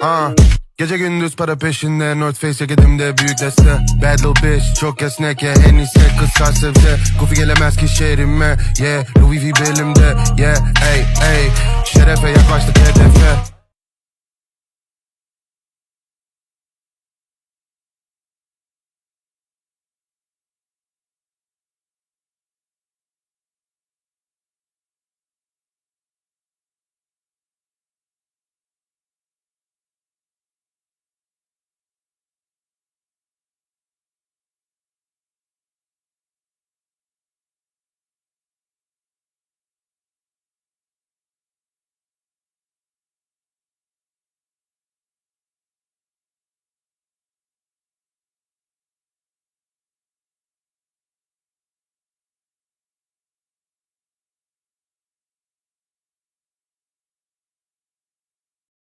Ah Gece gündüz para peşinde North Face ceketімde büyük deste. Bad little bitch çok esnek ya En iyisi kızlar sebze Goofy gelemez ki şehrime Yeah Louis V belimde Yeah hey hey. Şerefe yaklaştık hedefe.